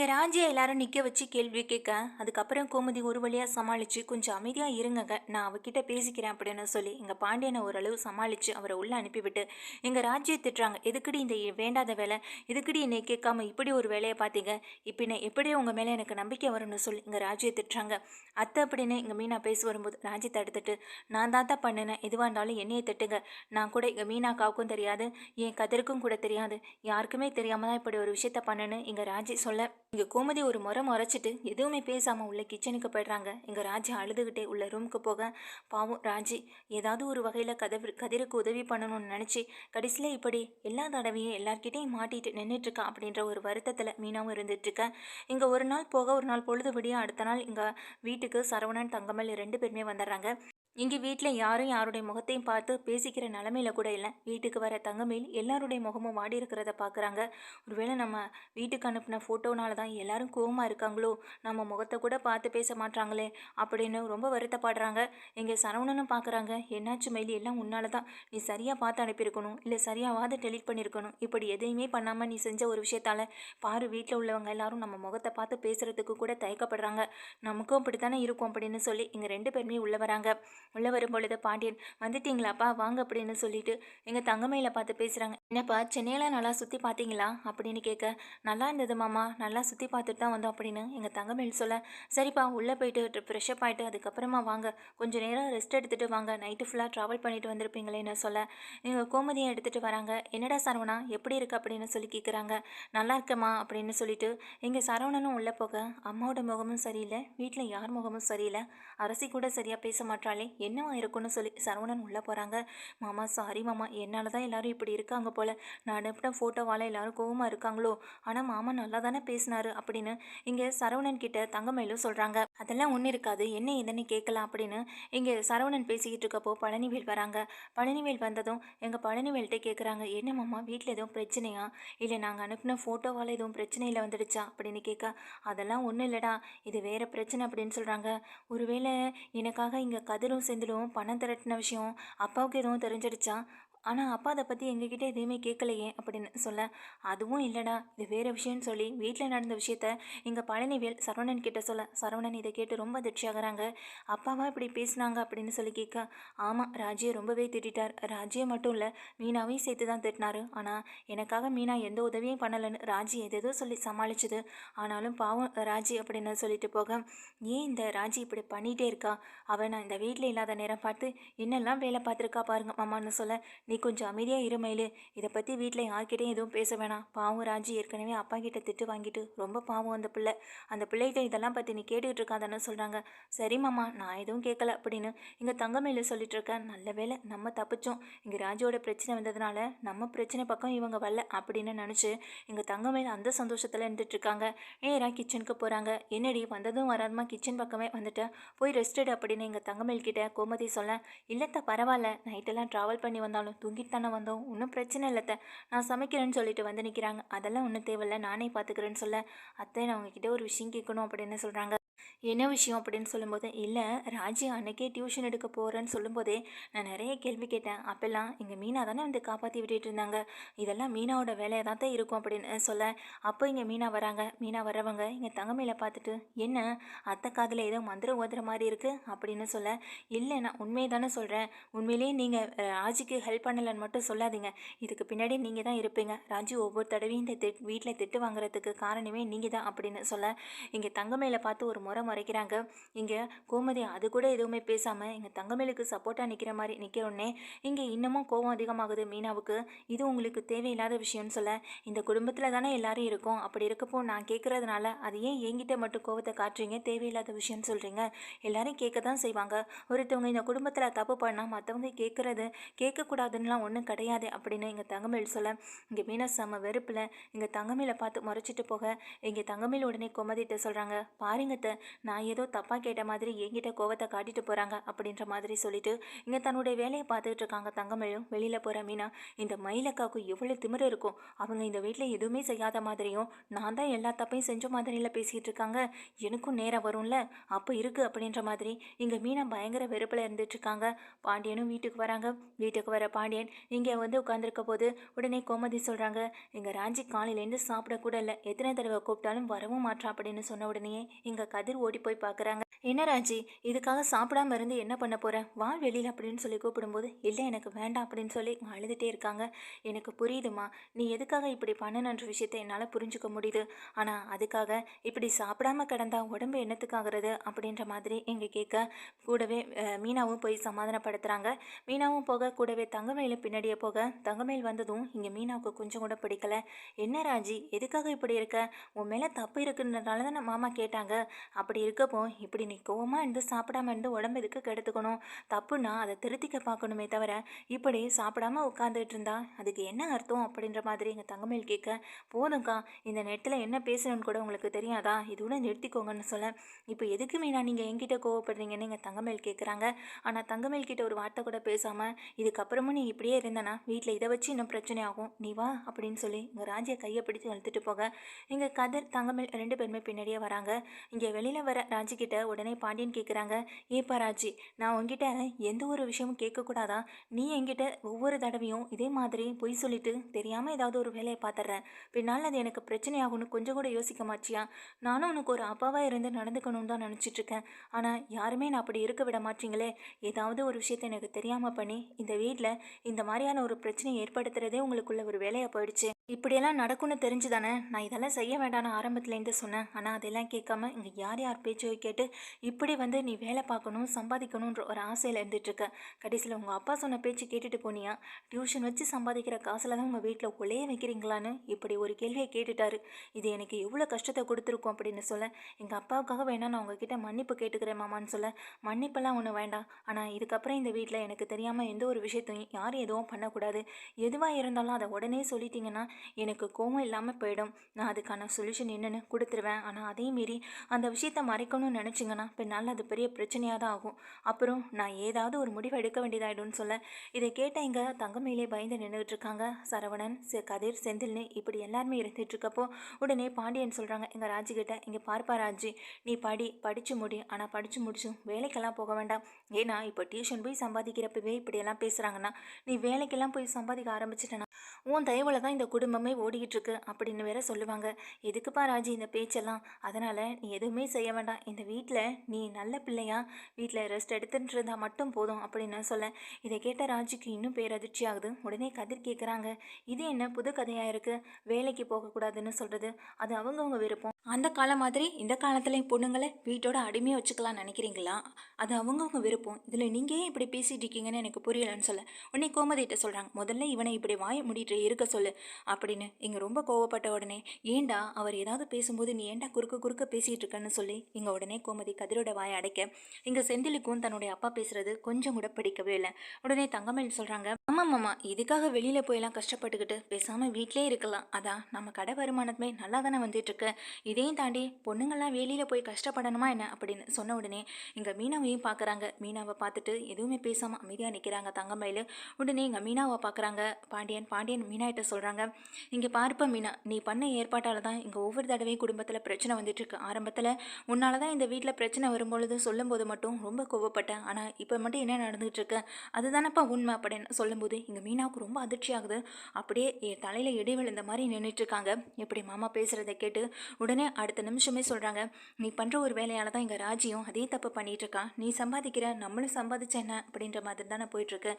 நீங்கள் ராஜியை எல்லாரும் நிற்க வச்சு கேள்வி கேட்க அதுக்கப்புறம் கோமதி ஒரு வழியாக சமாளித்து கொஞ்சம் அமைதியாக இருங்கங்க நான் அவகிட்ட பேசிக்கிறேன் அப்படின்னு சொல்லி எங்கள் பாண்டியனை ஓரளவு சமாளித்து அவரை உள்ளே அனுப்பிவிட்டு எங்கள் ராஜ்யை திட்டுறாங்க எதுக்குடி இந்த வேண்டாத வேலை? எதுக்குடி என்னை கேட்காம இப்படி ஒரு வேலையை பார்த்தீங்க? இப்போ நான் எப்படி உங்கள் மேலே எனக்கு நம்பிக்கை வரும்னு சொல்லி எங்கள் ராஜ்யை திட்டுறாங்க. அத்தை அப்படின்னு எங்கள் மீனா பேசி வரும்போது ராஜ்யத்தை தடுத்துட்டு நான் தான் தான் பண்ணினேன் எதுவாக இருந்தாலும் என்னையை திட்டுங்க. நான் கூட எங்கள் மீனாக்காவுக்கும் தெரியாது என் கதிருக்கும் கூட தெரியாது. யாருக்குமே தெரியாமல் தான் இப்படி ஒரு விஷயத்த பண்ணேன்னு எங்கள் ராஜி சொல்ல இங்கே கோமதி ஒரு முறை முறைச்சிட்டு எதுவுமே பேசாமல் உள்ள கிச்சனுக்கு போயிடுறாங்க. இங்கே ராஜி அழுதுகிட்டே உள்ள ரூமுக்கு போக பாவம் ராஜி ஏதாவது ஒரு வகையில் கதவி கதிருக்கு உதவி பண்ணணும்னு நினச்சி கடைசியில் இப்படி எல்லா தடவையும் எல்லார்கிட்டையும் மாட்டிட்டு நின்றுட்டுருக்கா அப்படின்ற ஒரு வருத்தத்தில் மீனாவும் இருந்துட்டுருக்க. இங்கே ஒரு நாள் போக ஒரு நாள் பொழுதுபடியாக அடுத்த நாள் இங்கே வீட்டுக்கு சரவணன் தங்கமல் ரெண்டு பேருமே வந்துடுறாங்க. இங்கே வீட்டில் யாரும் யாருடைய முகத்தையும் பார்த்து பேசிக்கிற நிலமையில கூட இல்லை. வீட்டுக்கு வர தங்கமேல் எல்லாருடைய முகமும் வாடி இருக்கிறத பார்க்குறாங்க ஒருவேளை நம்ம வீட்டுக்கு அனுப்பின ஃபோட்டோனால தான் எல்லாரும் கோவமாக இருக்காங்களோ? நம்ம முகத்தை கூட பார்த்து பேச மாட்டாங்களே அப்படின்னு ரொம்ப வருத்தப்படுறாங்க. இங்கே சரவணனும் பார்க்குறாங்க என்னாச்சு மயிலி? எல்லாம் உன்னால தான். நீ சரியாக பார்த்து அனுப்பியிருக்கணும். இல்லை சரியாவது டெலிட் பண்ணியிருக்கணும். இப்படி எதையுமே பண்ணாமல் நீ செஞ்ச ஒரு விஷயத்தால் பாரு வீட்டில் உள்ளவங்க எல்லாரும் நம்ம முகத்தை பார்த்து பேசுகிறதுக்கு கூட தயக்கப்படுறாங்க. நமக்கும் அப்படி தானே இருக்கும் அப்படின்னு சொல்லி இங்கே ரெண்டு பேருமே உள்ளே வராங்க. உள்ளே வரும் பொழுது பாண்டியன் வந்துட்டீங்களாப்பா? வாங்க அப்படின்னு சொல்லிட்டு எங்கள் தங்கமையில் பார்த்து பேசுகிறாங்க என்னப்பா சென்னையெல்லாம் நல்லா சுற்றி பார்த்தீங்களா? அப்படின்னு கேட்க நல்லா இருந்தது மாமா நல்லா சுற்றி பார்த்துட்டு தான் வந்தோம் அப்படின்னு எங்கள் தங்கமேல் சொல்ல சரிப்பா உள்ளே போயிட்டு ஃப்ரெஷ்அப் ஆகிட்டு அதுக்கப்புறமா வாங்க. கொஞ்சம் நேரம் ரெஸ்ட் எடுத்துகிட்டு வாங்க. நைட்டு ஃபுல்லாக ட்ராவல் பண்ணிட்டு வந்திருப்பீங்களேன்னு சொல்ல. எங்கள் கோமதியை எடுத்துகிட்டு வராங்க. என்னடா சரவணா எப்படி இருக்கு? அப்படின்னு சொல்லி கேட்குறாங்க நல்லா இருக்கேம்மா அப்படின்னு சொல்லிட்டு எங்கள் சரவணனும் உள்ளே போக அம்மாவோட முகமும் சரியில்லை வீட்டில் யார் முகமும் சரியில்லை. அரசி கூட சரியாக பேச மாட்டாளே என்னவா இருக்கும்னு சொல்லி சரவணன் உள்ளே போகிறாங்க மாமா சாரி மாமா என்னால் தான் எல்லாரும் இப்படி இருக்காங்க போல். நான் அனுப்பின ஃபோட்டோவால் எல்லாரும் கோவமாக இருக்காங்களோ? ஆனால் மாமா நல்லா தானே பேசினாரு அப்படின்னு இங்கே சரவணன் கிட்ட தங்கமயிலும் சொல்கிறாங்க அதெல்லாம் ஒன்றும் இருக்காது. என்ன எதுன்னு கேட்கலாம் அப்படின்னு இங்கே சரவணன் பேசிக்கிட்டு இருக்கப்போ பழனிவேல் வராங்க. பழனிவேல் வந்ததும் எங்கள் பழனிவேல்கிட்ட கேட்குறாங்க என்ன மாமா வீட்டில் எதுவும் பிரச்சனையா? இல்லை நாங்கள் அனுப்பின ஃபோட்டோவால் எதுவும் பிரச்சனையில் வந்துடுச்சா? அப்படின்னு கேட்க அதெல்லாம் ஒன்றும் இல்லைடா. இது வேறு பிரச்சனை அப்படின்னு சொல்கிறாங்க ஒருவேளை எனக்காக இங்கே கதிரும் செந்திலும் பணம் திரட்டின விஷயம் அப்பாவுக்கு எதுவும் தெரிஞ்சிடுச்சா? ஆனால் அப்பா அதை பற்றி எங்ககிட்ட எதுவுமே கேட்கலையே அப்படின்னு சொல்ல அதுவும் இல்லைடா இது வேறு விஷயம்னு சொல்லி வீட்டில் நடந்த விஷயத்த எங்கள் பழனிவேல் சரவணன் கிட்ட சொல்ல. சரவணன் இதை கேட்டு ரொம்ப அதிர்ச்சியாகிறாங்க அப்பாவா இப்படி பேசினாங்க? அப்படின்னு சொல்லி கேட்க ஆமாம் ராஜியை ரொம்பவே திட்டார் ராஜியை மட்டும் இல்லை மீனாவையும் சேர்த்து தான் திட்டினாரு. ஆனால் எனக்காக மீனா எந்த உதவியும் பண்ணலைன்னு ராஜி எதேதோ சொல்லி சமாளிச்சது. ஆனாலும் பாவம் ராஜி அப்படின்னு சொல்லிட்டு போக ஏன் இந்த ராஜி இப்படி பண்ணிகிட்டே இருக்கா? அவன் நான் இந்த வீட்டில் இல்லாத நேரம் பார்த்து என்னெல்லாம் வேலை பார்த்துருக்கா பாருங்க மாமான்னு சொல்ல நீ கொஞ்சம் அமைதியாக இருமையிலு இதை பற்றி வீட்டில் யார்கிட்டையும் எதுவும் பேச வேணாம். பாவம் ராஜி ஏற்கனவே அப்பா கிட்ட திட்டு வாங்கிட்டு ரொம்ப பாவம் அந்த பிள்ளை. அந்த பிள்ளைகிட்ட இதெல்லாம் பற்றி நீ கேட்டுக்கிட்டு இருக்காதான்னு சொல்கிறாங்க சரி மாமா நான் எதுவும் கேட்கல அப்படின்னு இங்கே தங்கமயில சொல்லிட்டு இருக்கேன் நல்ல வேலை நம்ம தப்பிச்சோம். இங்கே ராஜியோட பிரச்சனை வந்ததுனால நம்ம பிரச்சனை பக்கம் இவங்க வரல அப்படின்னு நினச்சி எங்கள் தங்கமயில் அந்த சந்தோஷத்தில் இருந்துட்டுருக்காங்க நேராக கிச்சனுக்கு போகிறாங்க என்னடி வந்ததும் வராதமா? கிச்சன் பக்கமே வந்துட்டேன் போய் ரெஸ்டட் அப்படின்னு எங்கள் தங்கமயில் கிட்ட கோமதி சொல்ல. இல்லத்த பரவாயில்ல. நைட்டெல்லாம் ட்ராவல் பண்ணி வந்தாலும் தூங்கிட்டு தானே வந்தோம் ஒன்றும் பிரச்சனை இல்லைத்த. நான் சமைக்கிறேன்னு சொல்லிட்டு வந்து நிற்கிறாங்க அதெல்லாம் ஒன்றும் தேவையில்ல. நானே பார்த்துக்கிறேன்னு சொல்ல அத்தை நான் உங்ககிட்ட ஒரு விஷயம் கேட்கணும் அப்படின்னு சொல்கிறாங்க என்ன விஷயம் அப்படின்னு சொல்லும்போது இல்லை ராஜி அன்னைக்கே டியூஷன் எடுக்க போகிறேன்னு சொல்லும்போதே நான் நிறைய கேள்வி கேட்டேன். அப்போல்லாம் இங்கே மீனா தானே வந்து காப்பாற்றி விட்டுட்டு இருந்தாங்க. இதெல்லாம் மீனாவோட வேலையாக தான் தான் இருக்கும் அப்படின்னு சொல்ல அப்போ இங்கே மீனா வராங்க. மீனா வரவங்க இங்கே தங்கமையில் பார்த்துட்டு என்ன அத்தை காதில் ஏதோ மந்திரம் ஓதுற மாதிரி இருக்குது அப்படின்னு சொல்ல இல்லை நான் உண்மையை தானே சொல்கிறேன் உண்மையிலேயே நீங்கள் ராஜிக்கு ஹெல்ப் பண்ணலைன்னு மட்டும் சொல்லாதீங்க. இதுக்கு பின்னாடி நீங்கள் தான் இருப்பீங்க. ராஜி ஒவ்வொரு தடவையும் இந்த திட் வீட்டில் திட்டு வாங்குறதுக்கு காரணமே நீங்கள் தான் அப்படின்னு சொல்ல இங்கே தங்கமையில் பார்த்து ஒரு முறை மறைக்கிறாங்க. இங்கே கோமதி அது கூட எதுவுமே பேசாமல் எங்கள் தங்கமேலுக்கு சப்போர்ட்டாக நிற்கிற மாதிரி நிற்கிறோன்னே இங்கே இன்னமும் கோவம் அதிகமாகுது மீனாவுக்கு. இது உங்களுக்கு தேவையில்லாத விஷயம்னு சொல்ல இந்த குடும்பத்தில் தானே எல்லாரும் இருக்கோம். அப்படி இருக்கப்போ நான் கேட்குறதுனால அது ஏன் என்கிட்ட மட்டும் கோவத்தை காட்டுறீங்க? தேவையில்லாத விஷயம்னு சொல்கிறீங்க எல்லாரும் கேட்க தான் செய்வாங்க. ஒருத்தவங்க இந்த குடும்பத்தில் தப்பு பண்ணால் மற்றவங்க கேட்குறது கேட்கக்கூடாதுன்னெலாம் ஒன்றும் கிடையாது அப்படின்னு எங்கள் தங்கமேல் சொல்ல இங்கே மீனா செம்ம வெறுப்பில் எங்கள் தங்கமேலை பார்த்து முறைச்சிட்டு போக. எங்கள் தங்கமேல் உடனே கோமதிட்ட சொல்கிறாங்க பாருங்கத்த நான் ஏதோ தப்பாக கேட்ட மாதிரி என்கிட்ட கோவத்தை காட்டிட்டு போகிறாங்க அப்படின்ற மாதிரி சொல்லிட்டு இங்கே தன்னுடைய வேலையை பார்த்துட்டு இருக்காங்க தங்கமயிலும் வெளியில் போகிற மீனா. இந்த மயிலக்காவுக்கு எவ்வளோ திமிர இருக்கும். அவங்க இந்த வீட்டில் எதுவுமே செய்யாத மாதிரியும் நான் தான் எல்லா தப்பையும் செஞ்ச மாதிரியில் பேசிகிட்டு இருக்காங்க. எனக்கும் நேரம் வரும்ல. அப்போ இருக்குது அப்படின்ற மாதிரி இங்கே மீனா பயங்கர வெறுப்பில் இருந்துட்டுருக்காங்க பாண்டியனும் வீட்டுக்கு வராங்க. வீட்டுக்கு வர பாண்டியன் இங்கே வந்து உட்காந்துருக்க போது உடனே கோமதி சொல்கிறாங்க இங்கே ராஞ்சி காலையிலேருந்து சாப்பிடக்கூட இல்லை. எத்தனை தடவை கூப்பிட்டாலும் வரவும் மாட்டான் அப்படின்னு சொன்ன உடனே இங்கே கதிர் ஓடி போய் பார்க்குறாங்க. என்ன ராஜி இதுக்காக சாப்பிடாம இருந்து என்ன பண்ண போகிறேன் வா வெளியில் அப்படின்னு சொல்லி கூப்பிடும்போது இல்லை எனக்கு வேண்டாம் அப்படின்னு சொல்லி அழுதுகிட்டே இருக்காங்க. எனக்கு புரியுதுமா நீ எதுக்காக இப்படி பண்ணணுன்ற விஷயத்தை என்னால் புரிஞ்சுக்க முடியுது. ஆனால் அதுக்காக இப்படி சாப்பிடாம கிடந்தா உடம்பு என்னத்துக்காகிறது அப்படின்ற மாதிரி இங்கே கேட்க கூடவே மீனாவும் போய் சமாதானப்படுத்துகிறாங்க மீனாவும் போக கூடவே தங்கமயில பின்னாடியே போக தங்கமயில் வந்ததும் இங்கே மீனாவுக்கு கொஞ்சம் கூட பிடிக்கல. என்ன ராஜி எதுக்காக இப்படி இருக்க? உன் மேலே தப்பு இருக்குன்றனால தான் மாமா கேட்டாங்க. அப்படி இருக்கப்போ இப்படி நீ கோவமாக இருந்து சாப்பிடாம இருந்து உடம்பு எதுக்கு கெடுத்துக்கணும்? தப்புன்னா அதை திருத்திக்க பார்க்கணுமே தவிர இப்படி சாப்பிடாம உட்காந்துட்டு இருந்தா அதுக்கு என்ன அர்த்தம் அப்படின்ற மாதிரி எங்கள் தங்கமேல் கேட்க போதும்க்கா இந்த நேரத்தில் என்ன பேசணும்னு கூட உங்களுக்கு தெரியாதா? இதோட நிறுத்திக்கோங்கன்னு சொல்ல. இப்போ எதுக்கு மீனா நீங்கள் என்கிட்ட கோவப்படுறீங்கன்னு எங்கள் தங்கமேல் கேட்குறாங்க? ஆனால் தங்கமேல் கிட்ட ஒரு வார்த்தை கூட பேசாமல் இதுக்கப்புறமும் நீ இப்படியே இருந்தனா வீட்டில் இதை வச்சு இன்னும் பிரச்சனை ஆகும். நீ வா அப்படின்னு சொல்லி இங்கே ராஜியை கையை பிடிச்சி இழுத்துட்டு போக இங்கே கதிர் தங்கமேல் ரெண்டு பேருமே பின்னாடியே வராங்க. இங்கே வெளியில் வர ராஜிக்கிட்ட உடனே உடனே பாண்டியன் கேட்குறாங்க ஏ பராஜி நான் உங்ககிட்ட எந்த ஒரு விஷயமும் கேட்கக்கூடாதா நீ என்கிட்ட ஒவ்வொரு தடவையும் இதே மாதிரி பொய் சொல்லிட்டு தெரியாமல் ஏதாவது ஒரு வேலையை பார்த்துட்றேன் பின்னால் அது எனக்கு பிரச்சனையாகும்னு கொஞ்சம் கூட யோசிக்க மாட்டியா? நானும் உனக்கு ஒரு அப்பாவாக இருந்து நடந்துக்கணும்னு தான் நினச்சிட்ருக்கேன் ஆனால் யாருமே நான் அப்படி இருக்க விட மாட்டீங்களே? ஏதாவது ஒரு விஷயத்தை எனக்கு தெரியாமல் பண்ணி இந்த வீட்டில் இந்த மாதிரியான ஒரு பிரச்சனையை ஏற்படுத்துறதே உங்களுக்குள்ள ஒரு வேலையாக போயிடுச்சு. இப்படியெல்லாம் நடக்கும்னு தெரிஞ்சு தானே நான் இதெல்லாம் செய்ய வேண்டாம்னு ஆரம்பத்துலேருந்து சொன்னேன். ஆனால் அதெல்லாம் கேட்காம இங்கே யார் யார் பேச்சோ கேட்டு இப்படி வந்து நீ வேலை பார்க்கணும் சம்பாதிக்கணுன்ற ஒரு ஆசையில் இருந்துட்டுருக்க. கடைசியில் உங்கள் அப்பா சொன்ன பேச்சு கேட்டுட்டு போனியா? டியூஷன் வச்சு சம்பாதிக்கிற காசில் தான் உங்கள் வீட்டில் ஒலைய வைக்கிறீங்களான்னு இப்படி ஒரு கேள்வியை கேட்டுட்டாரு. இது எனக்கு எவ்வளோ கஷ்டத்தை கொடுத்துருக்கும் அப்படின்னு சொல்ல எங்கள் அப்பாவுக்காக வேணா நான் உங்ககிட்ட மன்னிப்பு கேட்டுக்கிறேன் மாமான்னு சொல்ல மன்னிப்பெல்லாம் ஒன்று வேண்டாம். ஆனால் இதுக்கப்புறம் இந்த வீட்டில் எனக்கு தெரியாமல் எந்த ஒரு விஷயத்தையும் யாரும் எதுவும் பண்ணக்கூடாது. எதுவாக இருந்தாலும் அதை உடனே சொல்லிட்டீங்கன்னா எனக்கு கோவம் இல்லாமல் போயிடும். நான் அதுக்கான சொல்யூஷன் என்னென்னு கொடுத்துருவேன். ஆனால் அதே மீறி அந்த விஷயத்தை மறைக்கணும்னு நினச்சிங்கன்னா பின்னால் அது பெரிய பிரச்சனையாக தான் ஆகும். அப்புறம் நான் ஏதாவது ஒரு முடிவு எடுக்க வேண்டியதாயிடும்னு சொல்ல இதை கேட்ட இங்கே தங்கமேலே பயந்து நின்றுட்டு இருக்காங்க சரவணன் செ- கதிர் செந்தில்னு இப்படி எல்லாருமே இருந்துட்டு இருக்கப்போ உடனே பாண்டியன் சொல்கிறாங்க எங்கள் ராஜி கிட்ட இங்கே பார்ப்பா ராஜி நீ படி படித்து முடி. ஆனால் படித்து முடிச்சும் வேலைக்கெல்லாம் போக வேண்டாம். ஏன்னா இப்போ டியூஷன் போய் சம்பாதிக்கிறப்பவே இப்படியெல்லாம் பேசுகிறாங்கன்னா நீ வேலைக்கெல்லாம் போய் சம்பாதிக்க ஆரம்பிச்சிட்டனா உன் தயவில் தான் இந்த குடும்பமே ஓடிக்கிட்டு இருக்கு அப்படின்னு வேற சொல்லுவாங்க. எதுக்குப்பா ராஜி இந்த பேச்செல்லாம்? அதனால் நீ எதுவுமே செய்ய வேண்டாம். இந்த வீட்டில் நீ நல்ல பிள்ளையா? வீட்டில் ரெஸ்ட் எடுத்துட்டு இருந்தா மட்டும் போதும் அப்படின்னு சொல்ல இதை கேட்ட ராஜுக்கு இன்னும் பேரதிர்ச்சி ஆகுது. உடனே கதிர் கேட்குறாங்க இது என்ன புது கதையாக இருக்குது வேலைக்கு போகக்கூடாதுன்னு சொல்கிறது அது அவங்கவுங்க விருப்பம். அந்த காலம் மாதிரி இந்த காலத்தில் பொண்ணுங்களை வீட்டோட அடிமையாக வச்சுக்கலாம் நினைக்கிறீங்களா? அது அவங்கவுங்க விருப்பம். இதில் நீங்கள் ஏன் இப்படி பேசிட்டு இருக்கீங்கன்னு எனக்கு புரியலன்னு சொல்ல உடனே கோமதிகிட்ட சொல்கிறாங்க முதல்ல இவனை இப்படி வாய முடிட்டு இருக்க சொல்லு அப்படின்னு. இங்கே ரொம்ப கோவப்பட்ட உடனே ஏண்டா? அவர் ஏதாவது பேசும்போது நீ ஏண்டா குறுக்க குறுக்க பேசிகிட்டு இருக்கன்னு சொல்லி? இங்கே உடனே கோமதி கதிரோட வாயை அடைக்க இங்கே செந்திலுக்கும் தன்னுடைய அப்பா பேசுறது கொஞ்சம் கூட பிடிக்கவே இல்லை. உடனே தங்கமயில் சொல்கிறாங்க ஆமாம் மாமா இதுக்காக வெளியில் போயெல்லாம் கஷ்டப்பட்டுக்கிட்டு பேசாமல் வீட்டிலே இருக்கலாம். அதான் நம்ம கடை வருமானமே நல்லா தானே வந்துட்டு இருக்கு இதையும் தாண்டி பொண்ணுங்கள்லாம் வெளியில் போய் கஷ்டப்படணுமா என்ன? அப்படின்னு சொன்ன உடனே இங்கே மீனாவையும் பார்க்குறாங்க மீனாவை பார்த்துட்டு எதுவுமே பேசாமல் அமைதியாக நிற்கிறாங்க தங்கமயில். உடனே இங்கே மீனாவை பார்க்குறாங்க பாண்டியன் பாண்டியன் மீனாகிட்ட சொல்கிறாங்க இங்கே பார்ப்ப மீனா நீ பண்ண ஏற்பாட்டால் தான் இங்கே ஒவ்வொரு தடவையும் குடும்பத்தில் பிரச்சனை வந்துட்டு இருக்கு ஆரம்பத்தில் உன்னால தான் இந்த வீட்டில் பிரச்சனை வரும்பொழுது சொல்லும்போது மட்டும் ரொம்ப கோவப்பட்டேன். ஆனால் இப்போ மட்டும் என்ன நடந்துகிட்டு இருக்கு அதுதானப்பா உண்மை அப்படின்னு சொல்லும்போது இங்கே மீனாவுக்கு ரொம்ப அதிர்ச்சி ஆகுது. அப்படியே என் தலையில் இடி விழுந்த மாதிரி நின்றுட்டு இருக்காங்க எப்படி மாமா பேசுகிறத கேட்டு உடனே அடுத்த நிமிஷமே சொல்கிறாங்க நீ பண்ணுற ஒரு வேலையால் தான் இங்கே ராஜியும் அதே தப்பு பண்ணிகிட்ருக்கான் இருக்கான் நீ சம்பாதிக்கிற நம்மளும் சம்பாதிச்ச என்ன? அப்படின்ற மாதிரி தானே போயிட்டுருக்கு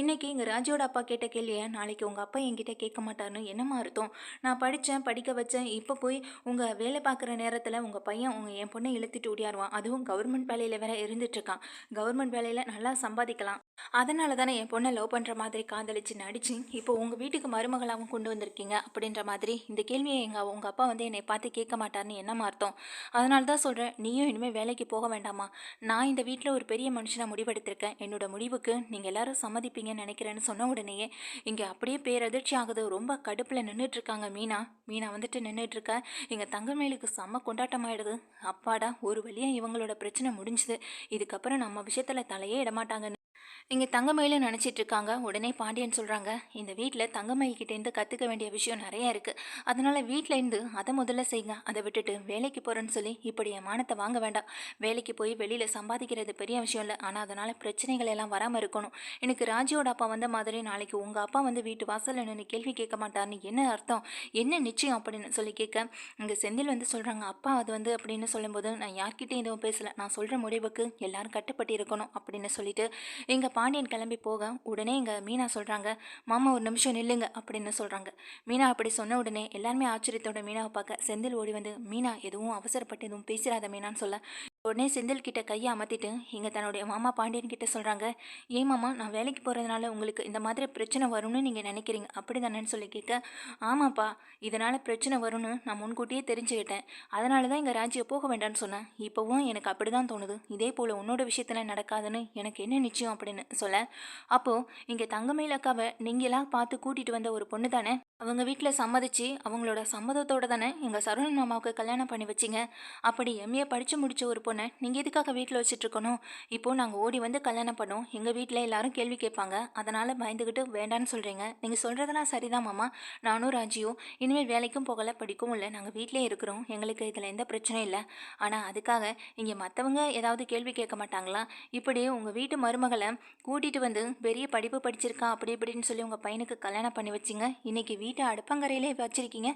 இன்றைக்கி இங்கே ராஜியோட அப்பா கேட்ட கேள்வியை நாளைக்கு உங்கள் அப்பா என்கிட்ட கேட்க மாட்டாருன்னு என்னமா அர்த்தம்? நான் படித்தேன் படிக்க வச்சேன். இப்போ போய் உங்கள் வேலை பார்க்குற நேரத்தில் உங்கள் பையன் உங்கள் என் பொண்ணை இழுத்துட்டு ஓடியாருவான். அதுவும் கவர்மெண்ட் வேலையில் வேற இருந்துட்டு இருக்கான் கவர்மெண்ட் வேலையில் நல்லா சம்பாதிக்கலாம். அதனால தானே என் பொண்ணை லவ் பண்ணுற மாதிரி காதலிச்சு நடிச்சு இப்போ உங்கள் வீட்டுக்கு மருமகளாகவும் கொண்டு வந்திருக்கீங்க அப்படின்ற மாதிரி இந்த கேள்வியை எங்கள் உங்கள் அப்பா வந்து என்னை பார்த்து கேட்க மாட்டார்னு என்னமா அர்த்தம்? அதனால தான் சொல்கிறேன் நீயும் இனிமேல் வேலைக்கு போக வேண்டாமா நான் இந்த வீட்டில் ஒரு பெரிய மனுஷனாக முடிவெடுத்திருக்கேன். என்னோட முடிவுக்கு நீங்கள் எல்லாரும் சம்மதிப்பீங்கன்னு நினைக்கிறேன்னு சொன்ன உடனேயே இங்கே அப்படியே பேரதிர்ச்சி ஆகுது. ரொம்ப கடுப்பில் நின்றுட்டு இருக்காங்க மீனா. மீனா வந்துட்டு நின்றுட்டுருக்க எங்கள் தங்கமேலுக்கு செம்ம கொண்டாட்டமாயிடுது. அப்பாடா ஒரு வழியாக இவங்களோட பிரச்சனை முடிஞ்சுது. இதுக்கப்புறம் நம்ம விஷயத்தில் தலையே இடமாட்டாங்கன்னு இங்கே தங்கமயிலும் நினச்சிட்டு இருக்காங்க உடனே பாண்டியன் சொல்கிறாங்க இந்த வீட்டில் தங்கமயில் கிட்டேருந்து கற்றுக்க வேண்டிய விஷயம் நிறையா இருக்குது அதனால் வீட்டிலேருந்து அதை முதல்ல செய்யுங்க அதை விட்டுட்டு வேலைக்கு போகிறேன்னு சொல்லி இப்படி என் மானத்தை வாங்க வேண்டாம். வேலைக்கு போய் வெளியில் சம்பாதிக்கிறது பெரிய விஷயம் இல்லை. ஆனால் அதனால் பிரச்சனைகள் எல்லாம் வராமல் இருக்கணும். எனக்கு ராஜியோட அப்பா வந்த மாதிரி நாளைக்கு உங்கள் அப்பா வந்து வீட்டு வாசலில் நின்று கேள்வி கேட்க மாட்டார்னு என்ன அர்த்தம்? என்ன நிச்சயம் அப்படின்னு சொல்லி கேட்க இங்கே செந்தில் வந்து சொல்கிறாங்க அப்பா அது வந்து அப்படின்னு சொல்லும்போது நான் யார்கிட்டையும் எதுவும் பேசலை. நான் சொல்கிற முடிவுக்கு எல்லாரும் கட்டுப்பட்டு இருக்கணும் அப்படின்னு சொல்லிட்டு எங்கள் பாண்டியன் கிளம்பி போக உடனே இங்கே மீனா சொல்கிறாங்க மாமா ஒரு நிமிஷம் நில்லுங்க அப்படின்னு சொல்கிறாங்க மீனா அப்படி சொன்ன உடனே எல்லாருமே ஆச்சரியத்தோட மீனாவை பார்க்க செந்தில் ஓடி வந்து மீனா எதுவும் அவசரப்பட்டு எதுவும் பேசிடாத மீனான்னு சொல்ல. உடனே செந்தில் கிட்ட கையை அமர்த்திட்டு இங்கே தன்னுடைய மாமா பாண்டியன் கிட்ட சொல்கிறாங்க ஏன் மாமா நான் வேலைக்கு போகிறதுனால உங்களுக்கு இந்த மாதிரி பிரச்சனை வரும்னு நீங்கள் நினைக்கிறீங்க அப்படி தானேன்னு சொல்லி கேட்க ஆமாப்பா இதனால் பிரச்சனை வரும்னு நான் முன்கூட்டியே தெரிஞ்சுக்கிட்டேன் அதனால தான் இங்கே ராஜ்யை போக வேண்டாம்னு சொன்னேன் இப்போவும் எனக்கு அப்படி தான் தோணுது இதே போல் உன்னோட விஷயத்தில் நடக்காதுன்னு எனக்கு என்ன நிச்சயம் அப்படின்னு சொல்ல அப்போது இங்கே தங்கமயில் அக்காவை நீங்களாக பார்த்து கூட்டிகிட்டு வந்த ஒரு பொண்ணு தானே அவங்க வீட்டில் சம்மதிச்சு அவங்களோட சம்மதத்தோட தானே எங்கள் சரவணன் மாமாவுக்கு கல்யாணம் பண்ணி வச்சிங்க. அப்படி எம்ஏ படித்து முடித்த ஒரு பொண்ணை நீங்கள் எதுக்காக வீட்டில் வச்சுட்ருக்கணும் இப்போது நாங்கள் ஓடி வந்து கல்யாணம் பண்ணோம். எங்கள் வீட்டில் எல்லாரும் கேள்வி கேட்பாங்க. அதனால் பயந்துக்கிட்டு வேண்டான்னு சொல்கிறீங்க. நீங்கள் சொல்கிறதெல்லாம் சரிதான் மாமா. நானும் ராஜியும் இனிமேல் வேலைக்கும் போகலை படிக்கவும் இல்லை. நாங்கள் வீட்டிலே இருக்கிறோம். எங்களுக்கு இதில் எந்த பிரச்சனையும் இல்லை. ஆனால் அதுக்காக இங்கே மற்றவங்க ஏதாவது கேள்வி கேட்க மாட்டாங்களா? இப்படி உங்கள் வீட்டு மருமகளை கூட்டிகிட்டு வந்து பெரிய படிப்பு படிச்சிருக்கா? அப்படி இப்படின்னு சொல்லி உங்கள் பையனுக்கு கல்யாணம் பண்ணி வச்சிங்க. இன்றைக்கி வீட்டை அடுப்பங்கரையிலே வச்சுருக்கீங்க?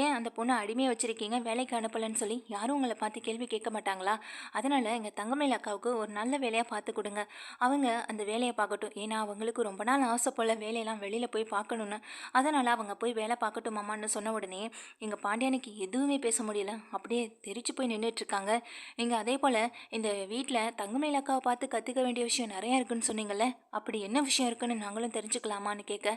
ஏன் அந்த பொண்ணை அடிமையாக வச்சுருக்கீங்க? வேலைக்கு அனுப்பலைன்னு சொல்லி யாரும் உங்களை பார்த்து கேள்வி கேட்க மாட்டாங்களா? அதனால் எங்கள் தங்கமயில் அக்காவுக்கு ஒரு நல்ல வேலையாக பார்த்து கொடுங்க. அவங்க அந்த வேலையை பார்க்கட்டும். ஏன்னா அவங்களுக்கு ரொம்ப நாள் ஆசை போல் வேலையெல்லாம் வெளியில் போய் பார்க்கணுன்னு அதனால் அவங்க போய் வேலை பார்க்கட்டும் மாமான்னு சொன்ன உடனே எங்கள் பாண்டியனுக்கு எதுவுமே பேச முடியல. அப்படியே தெரிச்சு போய் நின்றுட்டுருக்காங்க நீங்கள் அதே போல் இந்த வீட்டில் தங்கமயில் அக்காவை பார்த்து கற்றுக்க வேண்டிய விஷயம் நிறையா இருக்குன்னு சொன்னீங்கல்ல? அப்படி என்ன விஷயம் இருக்குன்னு நாங்களும் தெரிஞ்சுக்கலாமான்னு கேட்க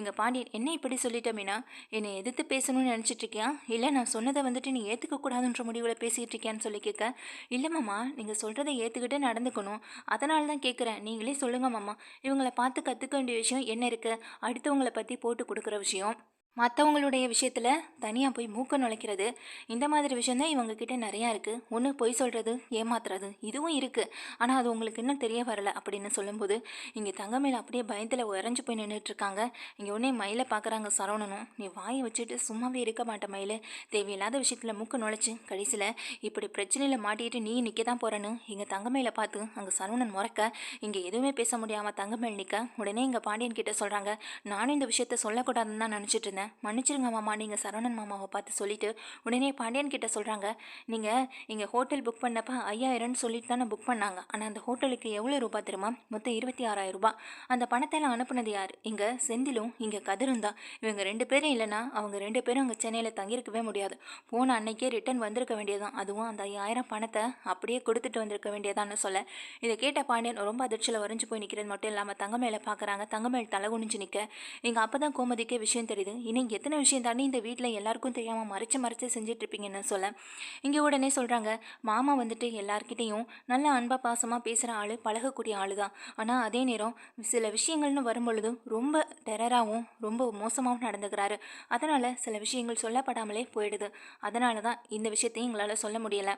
எங்கள் பாண்டியன் என்ன இப்படி சொல்லிட்ட மீனா என்னை எதிர்த்து பேசணும்னு நினச்சிட்டு இருக்கியா இல்லை நான் சொன்னதை வந்துட்டு நீ ஏற்றுக்கக்கூடாதுன்ற முடிவில் பேசிகிட்டு இருக்கியான்னு சொல்லி கேட்க இல்லை மாமா நீங்கள் சொல்கிறத ஏற்றுக்கிட்டு நடந்துக்கணும். அதனால தான் கேட்குறேன். நீங்களே சொல்லுங்கள் மாமா. இவங்களை பார்த்து கற்றுக்க வேண்டிய விஷயம் என்ன இருக்குது அடுத்தவங்களை பற்றி போட்டு கொடுக்குற விஷயம். மற்றவங்களுடைய விஷயத்தில் தனியாக போய் மூக்க நுழைக்கிறது இந்த மாதிரி விஷயந்தான் இவங்கக்கிட்ட நிறையா இருக்குது ஒன்று பொய் சொல்கிறது ஏமாத்துறது இதுவும் இருக்குது ஆனால் அது உங்களுக்கு இன்னும் தெரிய வரல அப்படின்னு சொல்லும்போது இங்கே தங்கமேல அப்படியே பயத்தில் உறைஞ்சு போய் நின்றுட்டுருக்காங்க இங்கே உடனே மயிலை பார்க்குறாங்க சரவணனும். நீ வாயை வச்சுட்டு சும்மாவே இருக்க மாட்ட மயில். தேவையில்லாத விஷயத்தில் மூக்க நுழைச்சி கடைசியில் இப்படி பிரச்சனையில் மாட்டிட்டு நீ நிற்க தான் போகிறேன்னு இங்கே தங்கமேல பார்த்து அங்கே சரவணன் முறைக்க இங்கே எதுவுமே பேச முடியாமல் தங்கமேல் நிற்க உடனே இங்கே பாண்டியன் கிட்ட சொல்கிறாங்க நானும் இந்த விஷயத்த சொல்லக்கூடாதுன்னு தான் நினச்சிட்டு இருந்தேன். மன்னிச்சிருங்க மாமா நீங்கள் சரவணன் மாமாவை பார்த்து சொல்லிவிட்டு உடனே பாண்டியன் கிட்ட சொல்கிறாங்க நீங்கள் இங்கே ஹோட்டல் புக் பண்ணப்ப ஐயாயிரம்னு சொல்லிட்டு தானே புக் பண்ணாங்க. ஆனால் அந்த ஹோட்டலுக்கு எவ்வளோ ரூபா தெரியுமா? மொத்தம் இருபத்தி ஆறாயிரம் ரூபாய். அந்த பணத்தை எல்லாம் அனுப்புனது யார்? இங்கே செந்திலும் இங்கே கதிரும் தான். இவங்க ரெண்டு பேரும் இல்லைன்னா அவங்க ரெண்டு பேரும் அங்கே சென்னையில் தங்கியிருக்கவே முடியாது. போன அன்னைக்கே ரிட்டர்ன் வந்திருக்க வேண்டியதான் அதுவும் அந்த ஐயாயிரம் பணத்தை அப்படியே கொடுத்துட்டு வந்திருக்க வேண்டியதான்னு சொல்ல. இதை கேட்ட பாண்டியன் ரொம்ப அதிர்ச்சியில் வரைஞ்சு போய் நிற்கிறது மட்டும் இல்லாமல் தங்கமேல பார்க்குறாங்க தங்கமேல் தலை குனிஞ்சு நிற்க இங்கே அப்போ தான் கோமதிக்கே விஷயம் தெரியுது. இனி எத்தனை விஷயம் தாண்டி இந்த வீட்டில் எல்லாருக்கும் தெரியாமல் மறைச்சு மறைச்சு செஞ்சுட்டு இருப்பீங்கன்னு சொல்ல. இங்கே உடனே சொல்கிறாங்க மாமா வந்துட்டு எல்லார்கிட்டேயும் நல்ல அன்பாக பாசமாக பேசுகிற ஆள் பழகக்கூடிய ஆள் தான் ஆனால் அதே நேரம் சில விஷயங்கள்னு வரும்பொழுது ரொம்ப டெரராகவும் ரொம்ப மோசமாகவும் நடந்துக்கிறாரு. அதனால் சில விஷயங்கள் சொல்லப்படாமலே போயிடுது. அதனால தான் இந்த விஷயத்தையும் எங்களால் சொல்ல முடியலை.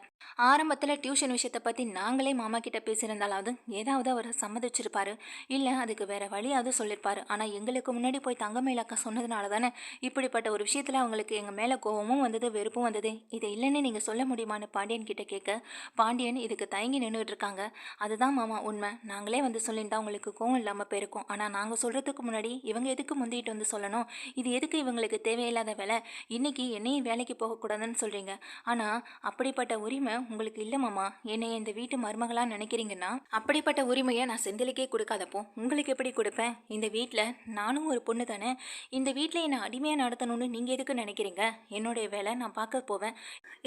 ஆரம்பத்தில் டியூஷன் விஷயத்தை பற்றி நாங்களே மாமா கிட்ட பேசியிருந்தாலாவது ஏதாவது அவர் சம்மதிச்சிருப்பாரு. இல்லை அதுக்கு வேறு வழியாவது சொல்லியிருப்பாரு ஆனால் எங்களுக்கு முன்னாடி போய் தங்கமயிலக்கா சொன்னதுனால தானே இப்படிப்பட்ட ஒரு விஷயத்தில் அவங்களுக்கு எங்கள் மேலே கோபமும் வந்தது வெறுப்பும் வந்தது. இதை இல்லைன்னு நீங்கள் சொல்ல முடியுமான்னு பாண்டியன் கிட்ட கேட்க பாண்டியன் இதுக்கு தயங்கி நின்றுட்டு இருக்காங்க. அதுதான் மாமா உண்மை. நாங்களே வந்து சொல்லியிருந்தா உங்களுக்கு கோவம் இல்லாமல் போயிருக்கோம். ஆனால் நாங்கள் சொல்கிறதுக்கு முன்னாடி இவங்க எதுக்கு முந்திட்டு வந்து சொல்லணும்? இது எதுக்கு இவங்களுக்கு தேவையில்லாத வேலை? இன்னைக்கு என்னையும் வேலைக்கு போகக்கூடாதுன்னு சொல்கிறீங்க ஆனால் அப்படிப்பட்ட உரிமை உங்களுக்கு இல்லை மாமா. என்னை இந்த வீட்டு மருமகளாக நினைக்கிறீங்கன்னா அப்படிப்பட்ட உரிமையை நான் செந்திலுக்கே கொடுக்காதப்போ உங்களுக்கு எப்படி கொடுப்பேன்? இந்த வீட்டில் நானும் ஒரு பொண்ணு தானே இந்த வீட்டில் என்னை அடிமையாக நடத்தணும்னு நீங்கள் எதுக்கு நினைக்கிறீங்க? என்னுடைய வேலை நான் பார்க்க போவேன்.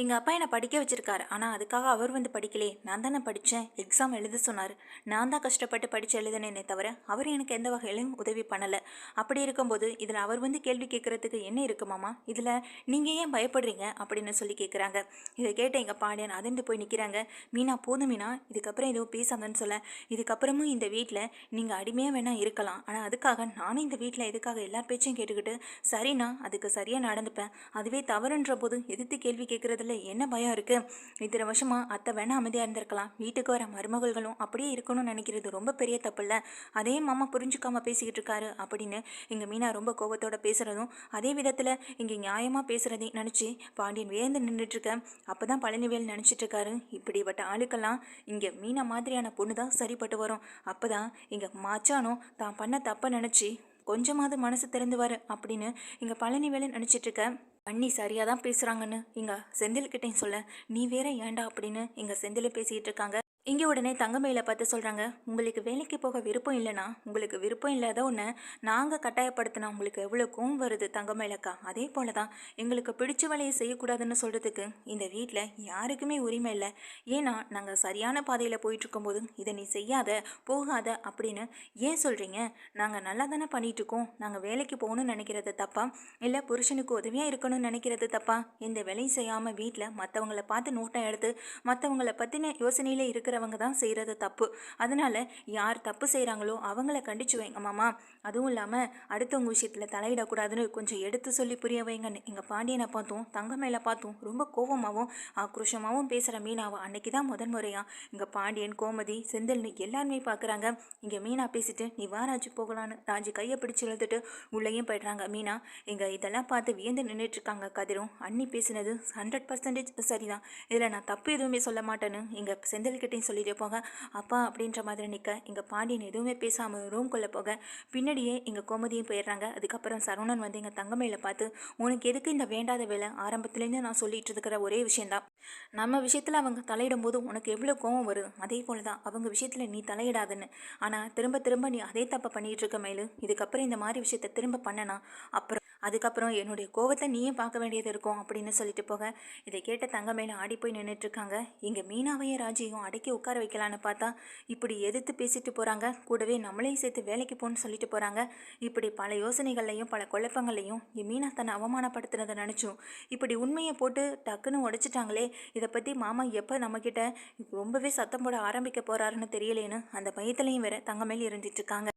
எங்கள் அப்பா என்னை படிக்க வச்சிருக்காரு. ஆனால் அதுக்காக அவர் வந்து படிக்கலே நான் தானே படித்தேன். எக்ஸாம் எழுத சொன்னார். நான் தான் கஷ்டப்பட்டு படித்து எழுதினேனே தவிர அவர் எனக்கு எந்த வகையிலும் உதவி பண்ணலை. அப்படி இருக்கும்போது இதில் அவர் வந்து கேள்வி கேட்குறதுக்கு என்ன இருக்குமாமா இதில் நீங்கள் ஏன் பயப்படுறீங்க? அப்படின்னு சொல்லி கேட்குறாங்க. இதை கேட்ட எங்கள் பாண்டியன் அதிர்ந்து போய் நிற்கிறாங்க மீனா போதும் மீனா. இதுக்கப்புறம் எதுவும் பேசாதன்னு சொல்ல. இதுக்கப்புறமும் இந்த வீட்டில் நீங்கள் அடிமையாக வேணால் இருக்கலாம். ஆனால் அதுக்காக நானும் இந்த வீட்டில் எதுக்காக எல்லா பேச்சையும் கேட்டுக்கிட்டு சரிண்ணா அதுக்கு சரியாக நடந்துப்பேன். அதுவே தவறுன்ற போது எதிர்த்து கேள்வி கேட்குறதுல என்ன பயம் இருக்குது இத்தனை வருஷமாக அத்தை வேணா அமைதியாக இருந்திருக்கலாம். வீட்டுக்கு வர மருமகள்களும் அப்படியே இருக்கணும்னு நினைக்கிறது ரொம்ப பெரிய தப்பு இல்லை அதே மாமா புரிஞ்சுக்காமல் பேசிக்கிட்டு இருக்காரு அப்படின்னு எங்கள் மீனா ரொம்ப கோபத்தோட பேசுகிறதும் அதே விதத்தில் இங்கே நியாயமாக பேசுகிறதையும் நினச்சி பாண்டியன் வேந்து நின்றுட்டுருக்க அப்போ தான் பழனிவேல் நினச்சிட்ருக்காரு இப்படிப்பட்ட ஆளுக்கெல்லாம் இங்கே மீனா மாதிரியான பொண்ணு தான் சரிப்பட்டு வரும். அப்போ தான் இங்கே மாச்சானும் தான் பண்ண தப்பை நினச்சி கொஞ்சமாவது மனசு திறந்துவார் அப்படின்னு இங்கே பழனிவேலன் நினச்சிட்டு இருக்க அண்ணி சரியாக தான் பேசுகிறாங்கன்னு இங்கே செந்தில்கிட்டையும் சொல்ல நீ வேற ஏன்டா? அப்படின்னு இங்கே செந்தில் பேசிகிட்டு இருக்காங்க இங்கே உடனே தங்கமயில பார்த்து சொல்கிறாங்க உங்களுக்கு வேலைக்கு போக விருப்பம் இல்லைனா உங்களுக்கு விருப்பம் இல்லாத ஒன்று நாங்கள் கட்டாயப்படுத்தினா உங்களுக்கு எவ்வளோ கோவம் வருது தங்கமயிலக்கா அதே போல தான் எங்களுக்கு பிடிச்ச வேலையை செய்யக்கூடாதுன்னு சொல்கிறதுக்கு இந்த வீட்டில் யாருக்குமே உரிமை இல்லை. ஏன்னா நாங்கள் சரியான பாதையில் போயிட்டுருக்கும்போது இதை நீ செய்யாத போகாத அப்படின்னு ஏன் சொல்கிறீங்க நாங்கள் நல்லா தானே பண்ணிகிட்ருக்கோம் நாங்கள் வேலைக்கு போகணும்னு நினைக்கிறது தப்பா? இல்லை புருஷனுக்கு உதவியாக இருக்கணும்னு நினைக்கிறது தப்பா? இந்த வேலையும் செய்யாமல் வீட்டில் மற்றவங்கள பார்த்து நோட்டம் எடுத்து மற்றவங்கள பற்றின யோசனையில் இருக்கிறவங்க தான் செய்கிறது தப்பு. அதனால் யார் தப்பு செய்கிறாங்களோ அவங்கள கண்டிச்சு வைங்க மாமா. அதுவும் இல்லாமல் அடுத்தவங்க விஷயத்தில் தலையிடக்கூடாதுன்னு கொஞ்சம் எடுத்து சொல்லி புரிய வைங்கன்னு. எங்கள் பாண்டியனை பார்த்தோம் தங்க மேலே பார்த்தோம். ரொம்ப கோபமாகவும் ஆக்ரோஷமாகவும் பேசுகிற மீனாவை அன்னைக்கு தான் முதன் முறையாக இங்கே பாண்டியன் கோமதி செந்தில்னு எல்லாருமே பார்க்குறாங்க இங்கே மீனா பேசிட்டு நீ வா ராஜு போகலான்னு. ராஜு கையை பிடிச்சி இழுத்துட்டு உள்ளேயும் போயிடுறாங்க. மீனா இங்கே இதெல்லாம் பார்த்து வியந்து நின்றுட்டுருக்காங்க கதிரும். அண்ணி பேசினது ஹண்ட்ரட் பர்சன்டேஜ் சரிதான். இதில் நான் தப்பு எதுவுமே சொல்ல மாட்டேன்னு இங்கே செந்தில்கிட்டையும் சொல்லிட்டு போக அப்பா அப்படின்ற மாதிரி நிற்க இங்கே பாண்டியன் எதுவுமே பேசாமல் ரூம்குள்ளே போக. பின்னாடியே இங்கே கோமதியும் போயிடுறாங்க. அதுக்கப்புறம் சரவணன் வந்து எங்கள் தங்கமையில் பார்த்து உனக்கு எதுக்கு இந்த வேண்டாத வேலை? ஆரம்பத்துலேருந்து நான் சொல்லிட்டு இருக்கிற ஒரே விஷயந்தான் நம்ம விஷயத்தில் அவங்க தலையிடும் போது உனக்கு எவ்வளோ கோவம் வரும்? அதே போல தான் அவங்க விஷயத்தில் நீ தலையிடாதுன்னு. ஆனால் திரும்ப திரும்ப நீ அதே தப்பை பண்ணிகிட்டு இருக்க மேலு இதுக்கப்புறம் இந்த மாதிரி விஷயத்த திரும்ப பண்ணனா அப்புறம் அதுக்கப்புறம் என்னுடைய கோவத்தை நீயும் பார்க்க வேண்டியது இருக்கும் அப்படின்னு சொல்லிட்டு போக. இதை கேட்ட தங்கமேல ஆடி போய் நின்றுட்டுருக்காங்க இங்கே மீனாவையும் ராஜியும் அடக்கி உட்கார வைக்கலான்னு பார்த்தா இப்படி எதிர்த்து பேசிட்டு போகிறாங்க கூடவே நம்மளையும் சேர்த்து வேலைக்கு போகணும்னு சொல்லிட்டு போகிறாங்க இப்படி பல யோசனைகள்லையும் பல குழப்பங்களையும் இங்கே மீனா தன்னை அவமானப்படுத்துனதை நினச்சும் இப்படி உண்மையை போட்டு டக்குன்னு உடைச்சிட்டாங்களே இதை பற்றி மாமா எப்போ நம்மக்கிட்ட ரொம்பவே சத்தம் போட ஆரம்பிக்க போகிறாருன்னு தெரியலேன்னு அந்த பயத்துலையும் வேற தங்கமேல் இருந்துட்டு இருக்காங்க